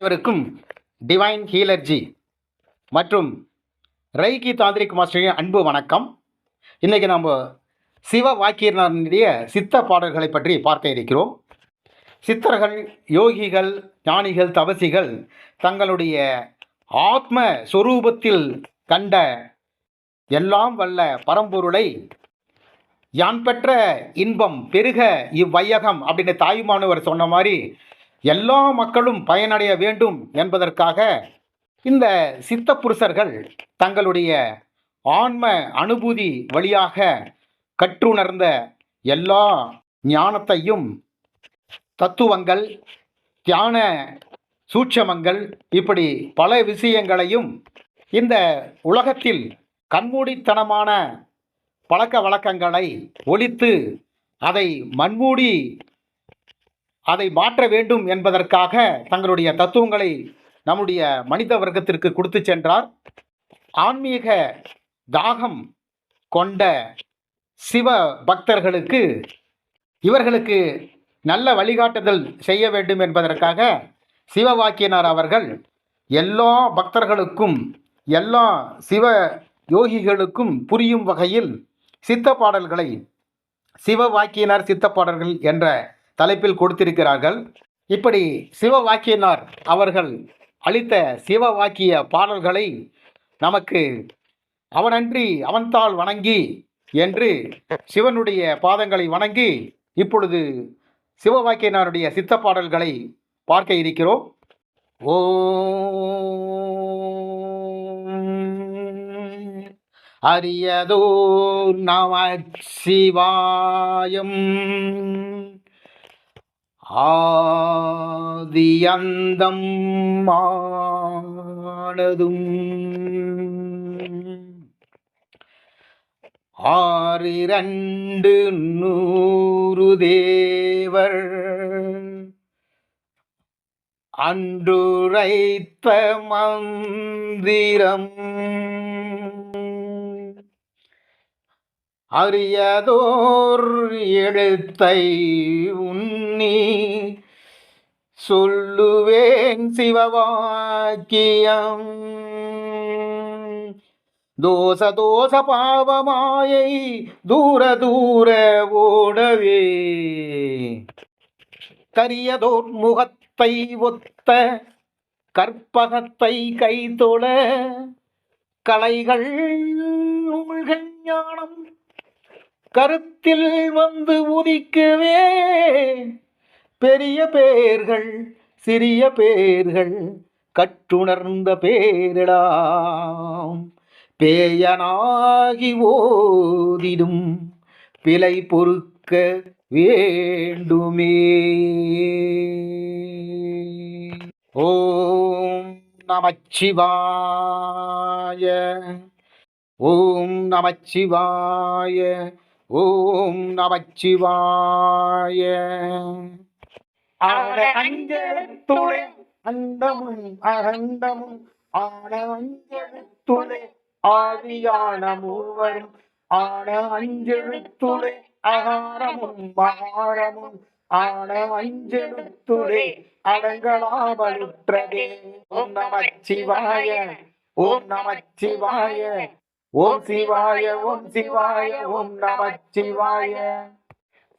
அனைவருக்கும் டிவைன் ஹீலர்ஜி மற்றும் ரைகி தாந்திரிக் மாஸ்டரின் அன்பு வணக்கம். இன்றைக்கி நம்ம சிவ வாக்கியனுடைய சித்த பாடல்களை பற்றி பார்க்க இருக்கிறோம். சித்தர்கள் யோகிகள் ஞானிகள் தபசிகள் தங்களுடைய ஆத்ம சொரூபத்தில் கண்ட எல்லாம் வல்ல பரம்பொருளை யான் பெற்ற இன்பம் பெருக இவ்வையகம் அப்படின்னு தாயுமானவர் சொன்ன மாதிரி எல்லா மக்களும் பயனடைய வேண்டும் என்பதற்காக இந்த சித்த புருஷர்கள் தங்களுடைய ஆன்ம அனுபூதி வழியாக கற்றுணர்ந்த எல்லா ஞானத்தையும் தத்துவங்கள் தியான சூட்சமங்கள் இப்படி பல விஷயங்களையும் இந்த உலகத்தில் கண்மூடித்தனமான பழக்க வழக்கங்களை ஒழித்து அதை மண்மூடி அதை மாற்ற வேண்டும் என்பதற்காக தங்களுடைய தத்துவங்களை நம்முடைய மனித வர்க்கத்திற்கு கொடுத்து சென்றார். ஆன்மீக தாகம் கொண்ட சிவ பக்தர்களுக்கு இவர்களுக்கு நல்ல வழிகாட்டுதல் செய்ய வேண்டும் என்பதற்காக சிவவாக்கியனார் அவர்கள் எல்லா பக்தர்களுக்கும் எல்லா சிவ யோகிகளுக்கும் புரியும் வகையில் சித்த பாடல்களை சிவ வாக்கியனார் சித்த பாடல்கள் என்ற தலைப்பில் கொடுத்திருக்கிறார்கள். இப்படி சிவ வாக்கியனார் அவர்கள் அளித்த சிவ வாக்கிய பாடல்களை நமக்கு அவனன்றி அவன்தாள் வணங்கி என்று சிவனுடைய பாதங்களை வணங்கி இப்பொழுது சிவவாக்கியனாருடைய சித்த பாடல்களை பார்க்க இருக்கிறோம். ஓ அரியதோ நம சிவாயம். ஆதியந்தம் ஆனதும் ஆறிரண்டு நூறு தேவர் அன்றுரைத்த மந்திரம் அரியதோர் எழுத்தை உன்னி சொல்லுவேன் சிவவாக்கியம். தோச தோச பாவமாயை தூர தூர ஓடவே. கரியதோர் முகத்தை ஒத்த கற்பகத்தை கைதொழ. கலைகள் உள்கள் ஞானம் கருத்தில் வந்து உதிக்கவே பெரிய பேர்கள் சிறிய பேர்கள் கற்றுணர்ந்த பேரிடாம் பேயனாகி ஓதிடும் பிழை பொறுக்க வேண்டுமே. ஓம் நமச்சிவாய ஓம் நமச்சிவாய. ஓம் நமச்சிவாய. ஆட அஞ்செழுத்துளே அண்டமும் அகண்டமும் ஆட அஞ்செழுத்துளே ஆதியான மூவரும் ஆட அஞ்செழுத்துளே அகாரமும் மகாரமும். ஆட அஞ்செழுத்துளே அடங்களாமலுற்றதே ஓம் நமச்சிவாய. ஓம் நமச்சிவாய. ஓம் சிவாய ஓம் சிவாய ஓம் நமச்சிவாய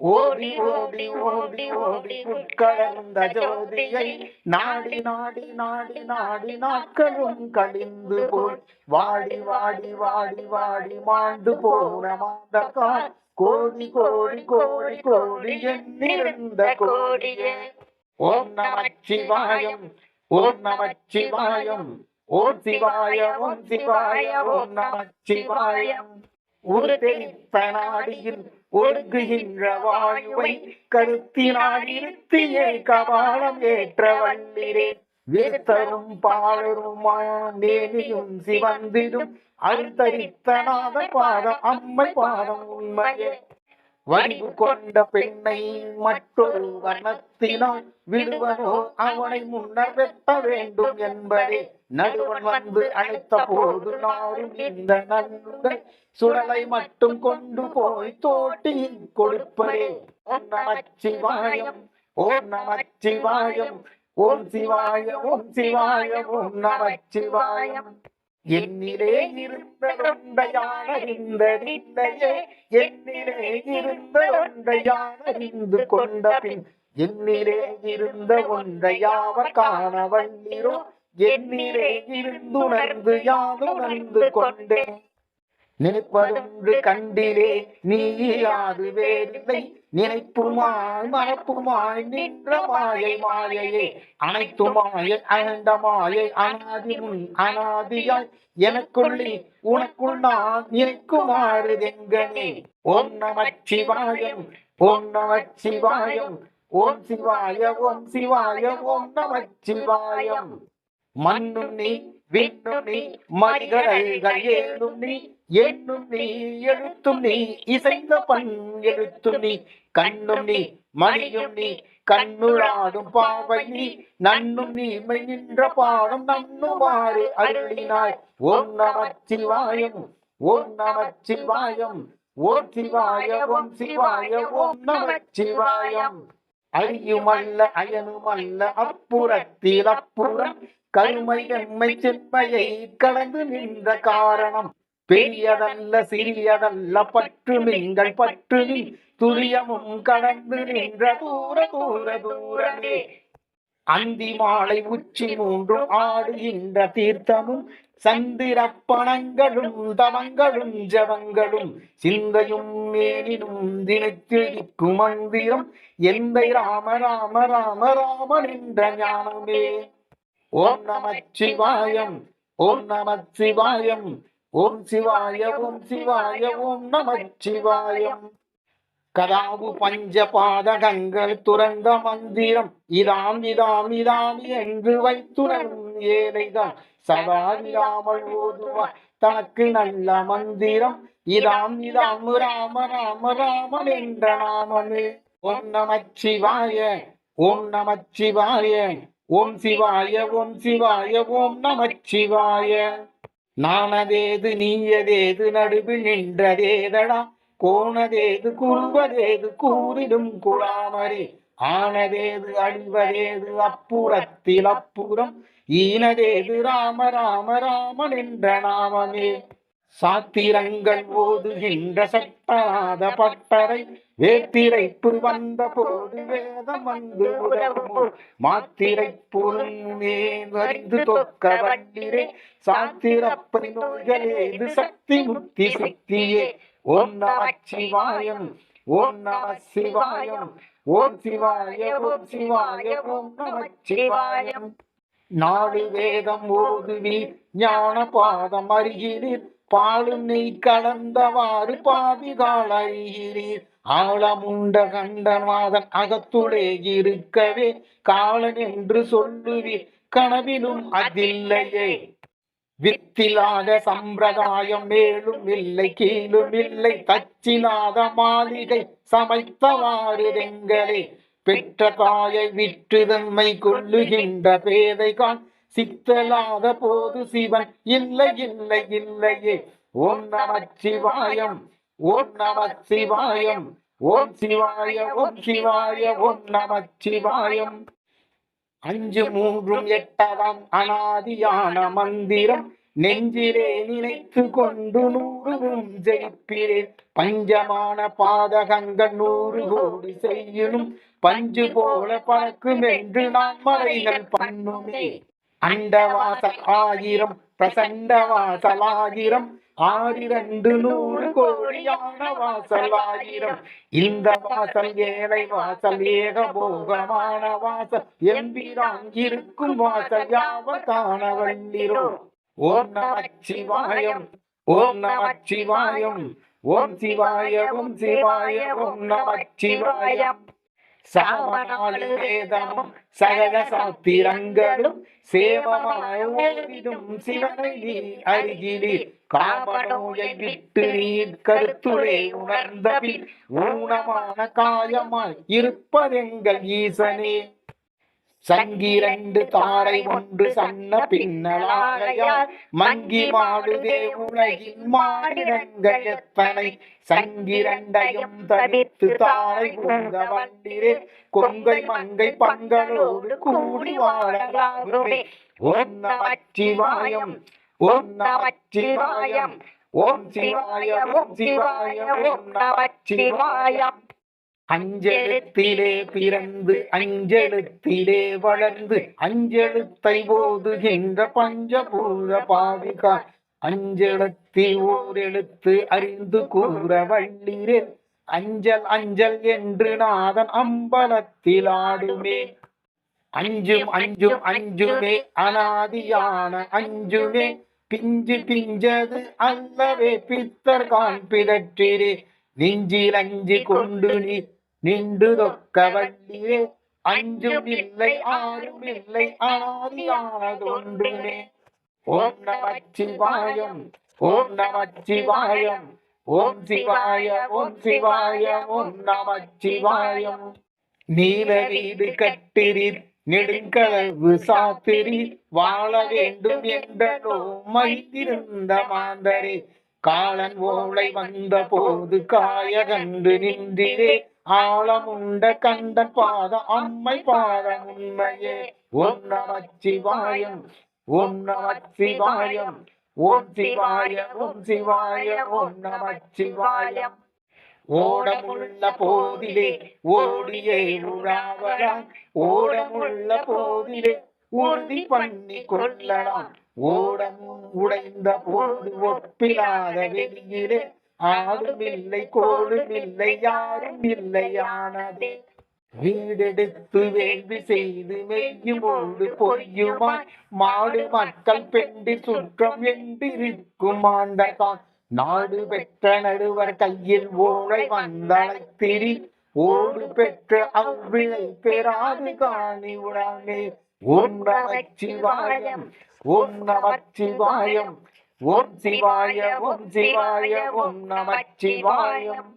ஓடி ஓடி ஓடி ஓடி உட்கலர்ந்த ஜோதியை நாடி நாடி நாடி நாடி நாட்களும் கழிந்து போய் வாடி வாடி வாடி வாடி மாண்டு போன மாதக்கால் கோடி கோடி கோடி கோடி எண்ணிருந்த கோடியே. ஓம் நமச்சிவாயம் ஓம் நமச்சிவாயம் ஓம் சிவாய ஓம் சிவாய ஓம் நமச்சிவாயம் ஒரு தெரித்த நாடியில் ஒடுங்குகின்ற வாயுவை கருத்தினால் இருத்தியே கபாலம் ஏற்ற வல்லிரே வேத்தரும் பாலருமானேனியும் சிவந்திடும் அருத்தரித்தநாத பாதம் அம்மை பாதம் உண்மையே. வடிவு கொண்ட பெண்ணை மற்றொரு வனத்தினால் விடுவனோ அவனை முன்னர் வெட்ட வேண்டும் என்பதே நடுவன் வந்து அழைத்த போது நாரும் இந்த நன்றுடன் சுடலை மட்டும் கொண்டு போய் தோட்டி கொடுப்பதே. ஓம் நமச்சிவாயம் ஓம் நமச்சிவாயம் ஓம் சிவாய ஓம் சிவாய ஓம் நமச்சிவாயம் என்னிலே இருந்த தொண்டையான இந்த நின்னையே என்னிலே இருந்த ஒன்றையான அறிந்து கொண்ட பின் என்னிலே இருந்த ஒன்றை யாவர் காண வல்லிரோ என்னிலே இருந்துணர்ந்து யாதுணர்ந்து கொண்டேன் நினைப்பதொன்று கண்டிலே நீ யாது வேறில்லை. நினைப்புமாய் மறப்புமாய் நின்ற மாயை மாயையே. அனைத்து மாயை அகண்ட மாயை. அனாதி முன் அனாதியாய். எனக்குள்ளே உனக்குள் நான் நினைக்குமாறு தெங்கனே. ஓம் நமச்சிவாயம் ஓம் நமச்சிவாயம் ஓம் சிவாய ஓம் சிவாய ஓம் நமச்சிவாயம் மண்ணும் நீ விண்ணும் நீ மறிகடல்கள் ஏழும் நீ எண்ணும் நீ எழுத்தும் நீ இசைந்த பண் எழுத்தும் நீ கண்ணும் நீ மணியும் நீ கண்ணுளாடும் பாவை நீ நன்னும் நீ நின்ற பாடம் நன்னுமாறு அருளினாய். ஓம் நமச்சிவாயம் ஓம் நமச்சிவாயம் ஓம் சிவாய ஓம் சிவாய ஓம் நமச்சிவாயம் ஐயுமல்ல அயனுமல்ல அப்புறத்தில் அப்புறம் கருமை எம்மை சிற்பையை கடந்து நின்ற காரணம். பெரியதல்ல சிறியதல்ல பற்று நீங்கள் பற்று நீ துரியமும் கடந்து நின்ற தூர தூர தூரமே. அந்தி மாலை உச்சி மூன்று ஆடுகின்ற தீர்த்தமும் சந்திர பணங்களும் தவங்களும் ஜபங்களும் சிந்தையும் மேனினும் தினத்திழிக்கும் மந்திரம் எந்த ராம ராம ராம ராமன் என்ற ஞானமே. ஓம் நம சிவாயம் ஓம் நம சிவாயம் ஓம் சிவாய ஓம் சிவாய ஓம் நம சிவாயம். கதாவு பஞ்ச பாதகங்கள் துறந்த மந்திரம் இதாம் இதாம் இதாம் என்று வைத்துணரும் ஏழைதான். சதா விடாமல் ஓதுவார் தனக்கு நல்ல மந்திரம். இதாம் இதாம் ராம ராம ராமன் என்ற நாமனு ஓம் நமச்சிவாய ஓம் நமச்சிவாய ஓம் சிவாய ஓம் சிவாய ஓம் நமச்சிவாய நானதேது நீயதேது நடுவில் நின்றதேதடா. கோணதேது கூறுவதேது கூறிடும் குழாமரே. ஆனதேது அழிவதேது அப்புறத்தில் அப்புறம். ஈனதேது ராம ராம ராமன் என்ற நாமமே. சாத்திரங்கள் ஓதுகின்ற சட்டாத பட்டறை வேத்திரைப்பு வந்த போது வேதம் வந்து உதவுமோ? மாத்திரை பொருள்மே வரிந்து தொக்க வண்டிரே சாத்திரப்பை நோய்களேது சக்தி முக்தி சக்தியே ஓம் நம சிவாயம் ஓம் நம சிவாயம் ஓம் சிவாய ஓம் சிவாய ஓம் நம சிவாயம். நாடு வேதம் ஓதுவீர் ஞான பாதம் அறிகிறீர். பாலும் நெய் கலந்தவாறு பாவிகால் அறிகிறீர். ஆழமுண்ட கண்டமாதன் அகத்துடே இருக்கவே காலன் என்று சொல்லுவீர். கனவிலும் அதில்லையே. வித்திலாத சம்பிரதாயம் மேலும் இல்லை கீழும் இல்லை. தச்சிலாத மாளிகை சமைத்தவாறு தெங்களே பெற்ற தாயை விற்று தம்மை கொள்ளுகின்ற பேதை கான் சித்தலாத போது சிவன் இல்லை இல்லை இல்லையே ஓம் நமச்சிவாயம் ஓம் நமச்சிவாயம் ஓம் சிவாய ஓம் சிவாய ஓம் நமச்சிவாயம். அஞ்சு மூன்றும் எட்டதாம் அனாதியான மந்திரம் நெஞ்சிலே நினைத்து கொண்டு நூறுவும் ஜெயிப்பிரேன் பஞ்சமான பாதகங்கள் நூறு கோடி செய்யணும் பஞ்சு போல பறக்கும் என்று நான் மறைகள் பண்ணுமே. அண்டவாசல் ஆயிரம் பிரசண்ட வாசல் ஆயிரம் ஆறிரண்டு நூறு கோடியான வாசல் ஆயிரம். இந்த வாசல் ஏழை வாசல் ஏக போகமான வாசல். எம்பிரான் இருக்கும் வாசல் யாவர் காண ஓம் நம சிவாயம் ஓம் நமச்சிவாயம் ஓம் சிவாய ஓம் சிவாய ஓம் நமச்சிவாயம் சாமநாடு வேதமும் சகல சாத்திரங்களும் சேவமாய் ஓடிடும் சிவனை நீ அருகிலீர் காமநோயை விட்டு நீர் கருத்துரை உணர்ந்த பின் ஊனமான காயமாய் இருப்பதெங்கள் ஈசனே. சங்கிரண்டு தாரை ஒன்று சன்ன பின்னலாகையால் மங்கி மாடுதே உலகில் மாடிடங்கள் எத்தனை? சங்கிரண்டையும் தவிர்த்து தாரை பூந்த வண்டிரே கொங்கை மங்கை பங்களோடு கூடி வாழலாகுமே. ஓம் நமச்சிவாயம் ஓம் நமச்சிவாயம் ஓம் சிவாய ஓம் சிவாய ஓம் நமச்சிவாயம் அஞ்செழுத்திலே பிறந்து அஞ்செழுத்திலே வளர்ந்து அஞ்செழுத்தை போதுகின்ற பஞ்சபூத பாவிகா. அஞ்செழுத்தில் ஓரெழுத்து அறிந்து கூற வள்ளிரே அஞ்சல் அஞ்சல் என்று நாதன் அம்பலத்தில் ஆடுமே. அஞ்சும் அஞ்சும் அஞ்சுமே அனாதியான அஞ்சுமே. பிஞ்சு பிஞ்சது அல்லவே பித்தர் கான் பிதற்றிரே. நெஞ்சில் அஞ்சு கொண்டு நீ நின்று தொக்க வள்ளிரே அஞ்சும் இல்லை ஆறும் இல்லை அனாதியானதொன்றுமே ஓம் நமச்சிவாயம் ஓம் நமச்சிவாயம் ஓம் சிவாய ஓம் சிவாய ஓம் நமச்சிவாயம் நீல வீடு கட்டிரீர் நெடுங்கலவு சாத்திரி வாழ வேண்டும் என்றோ மாந்தரே. காலன் ஓலை வந்த போது காயகன்று நின்றிரே ஆழமுண்ட கண்டன் பாதம் அம்மை பாதம் உண்மையே. ஓம் நமச்சிவாயம் ஓம் நமச்சிவாயம் ஓம் சிவாய ஓம் சிவாய ஓம் நமச்சிவாயம். ஓடமுள்ள போதிலே ஓடியே உழாவலாம் ஓடமுள்ள போதிலே உறுதி பண்ணி கொள்ளலாம். ஓடமும் உடைந்த போது ஒப்பிலாத வெளியிலே ஆடும் இல்லை கோடும் இல்லை யாரும் இல்லையானதே வீடெடுத்து வேள்வி செய்து மெய்யுமோடு பொய்யுமாய். மாடு மக்கள் பெண்டி சுற்றம் என்றிருக்கும் ஆண்டகான். நாடு பெற்ற நடுவர் கையில் ஓலை வந்தளத்திரி ஓடு பெற்ற அவ்விழை பெறாது காணி உடனே. ஓம் நமச்சிவாயம் ஓம் நமச்சிவாயம் ஓம் சிவாய ஓம் சிவாய ஓம் நமச்சிவாயம்.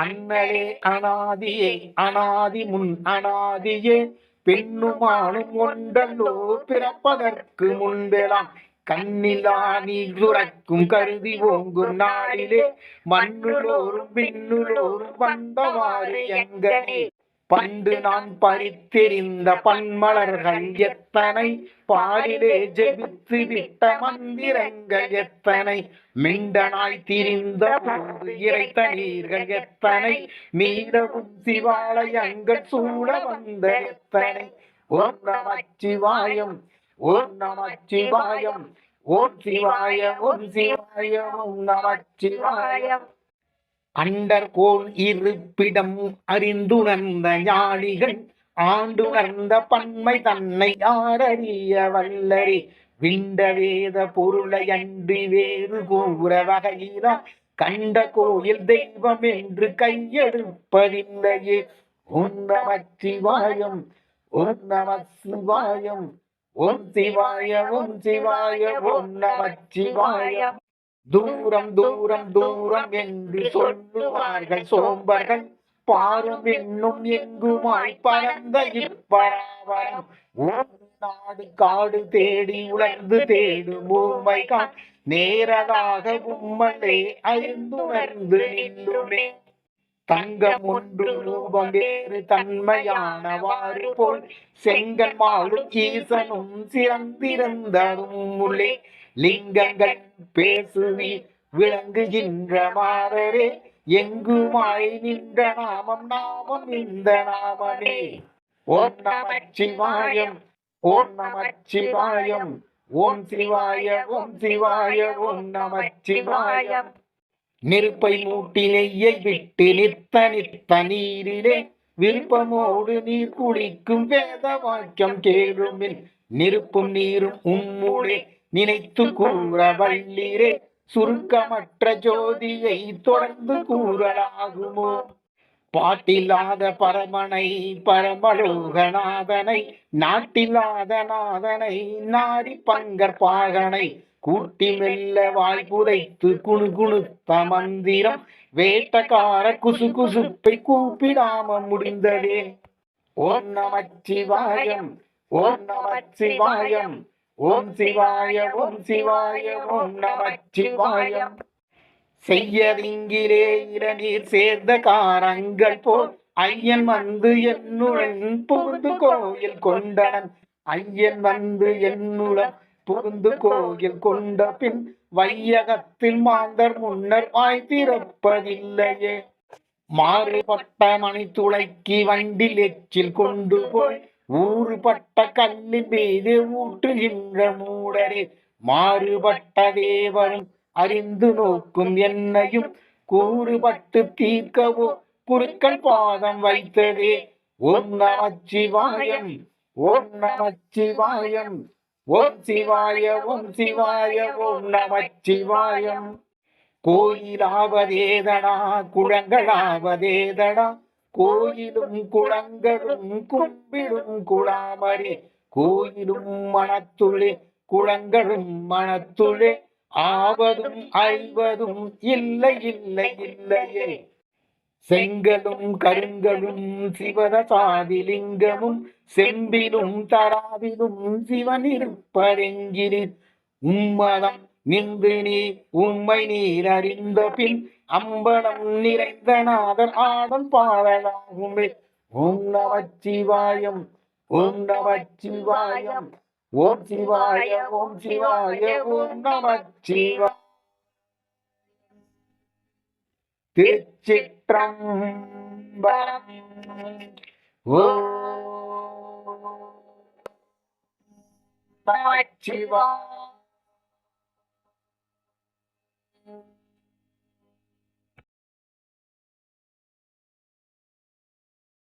அண்ணலே அனாதியே அனாதி முன் அனாதியே பெண்ணுமானும் ஒன்றல்லோ பிறப்பதற்கு முன்பெலாம். கண்ணிலா நீர் துறக்கும் கருதி ஓங்கும் நாளிலே மண்ணுலோரும் பின்னுலோரும் வந்தவாறு எங்கனே. பண்டு நான் பறித்தெறிந்த பன்மலர்கள் எத்தனை? பாலிலே ஜெபித்து விட்ட மந்திரங்கள் எத்தனை? மிண்டனாய் திரிந்த போது இறைத்த நீர்கள் எத்தனை? மீறவும் சிவாலயங்கள் சூழ வந்த எத்தனை? ஓம் நமச்சிவாயம் ஓம் நமச்சிவாயம் ஓம் சிவாய ஓம் சிவாய ஓம் நமச்சிவாயம் அண்டர்கோள் இருப்பிடம் அறிந்துணர்ந்த ஞானிகள் ஆண்டுணர்ந்த பன்மை தன்னை யாரறிய வல்லரே. விண்ட வேத பொருளை அன்றி வேறு கூற வகையிலா கண்ட கோயில் தெய்வம் என்று கையெடுப்பதில்லையே. உன்னமச்சிவாயம் நமச்சிவாயம் ஓம் சிவாய ஓம் சிவாய ஓம் தூரம் தூரம் தூரம் என்று சொல்லுவார்கள் சோம்பர்கள். பாரும் இன்னும் எங்குமாய் பறந்த இப்பராவரம். நாடு காடு தேடி உழந்து தேடும் மூமை கான். நேரதாக உம்மலே அறிந்துணர்ந்து நின்றுமே தங்கம் ஒன்று ரூபம் வேறு தன்மையானவாறு போல். செங்கல் மாலும் ஈசனும் சிறந்திருந்ததும் உள்ளே. லிங்கங்கள் பேசுவி விளங்குகின்ற மாதரே எங்குமாய் நின்ற நாமம் நாமம் இந்த நாமமே. ஓம் நமச்சிவாயம் ஓம் நமச்சிவாயம் ஓம் சிவாய ஓம் சிவாய ஓம் நமச்சிவாயம் நெருப்பை மூட்டி நெய்யை விட்டு நித்த நித்த நீரிலே விருப்பமோடு நீர் குளிக்கும் வேத வாக்கியம் கேளுமில். நெருப்பும் நீரும் உம்முடே நினைத்து கூற வள்ளிரே சுருக்கமற்ற ஜோதியை தொடர்ந்து கூறலாகுமோ? பாட்டில்லாத பரமனை பரமலோகநாதனை நாட்டில்லாத நாதனை நாடி பங்கர் பாகனை கூட்டி மெல்ல வாய் புதைத்து குணு குணுத்த மந்திரம் வேட்டக்கார குசு குசுப்பை கூப்பிடாம முடிந்ததே. ஓம் நமச்சிவாயம் ஓம் நம ஓம் சிவாய ஓம் சிவாய ஓம் நம செய்யதிங்கிலே இளநீர் சேர்ந்த காரங்கள் போல் ஐயன் வந்து என்னுடன் புகுந்து கோயில் கொண்டனன். ஐயன் வந்து என்னுடன் புகுந்து கோயில் கொண்ட பின் வையகத்தில் மாந்தர் முன்னர் வாய் திறப்பதில்லையே மாறுபட்ட மணி மணித்துளைக்கு வண்டில் எச்சில் கொண்டு போய் ஊறுபட்ட கல்லின் மீது ஊற்றுகின்ற மூடரே மாறுபட்ட தேவனும் அறிந்து நோக்கும் என்னையும் கூறுபட்டு தீர்க்கவோ குருக்கள் பாதம் வைத்ததே. ஓம் நமச்சிவாயம் ஓம் நமச்சிவாயம் ஓம் சிவாய ஓம் சிவாய ஓம் நமச்சிவாயம் கோயிலாவதேதடா குளங்களாவதேதடா கோயிலும் குளங்களும் கும்பிடும் குழாமணி கோயிலும் மனத்துளே குளங்களும் மனத்துளே ஆவதும் ஐவதும் இல்லை இல்லை இல்லையே. செங்கலும் கருங்கலும் சிவத சாதிலிங்கமும் செம்பிலும் தராவிலும் சிவனிருப்பரெங்கிரில் உம்மதம் நின்று நீ உண்மை நீர் அறிந்த பின் அம்பலம் நிறைந்த நாதர் ஆடன் பாடலாகுமே. ஓம் நமச்சிவாயம் ஓம் நமச்சிவாயம் ஓம் சிவாய ஓம் சிவாய ஓம் நமச்சிவாய திருச்சிற்றம்பலம் ஓ நமச்சிவாய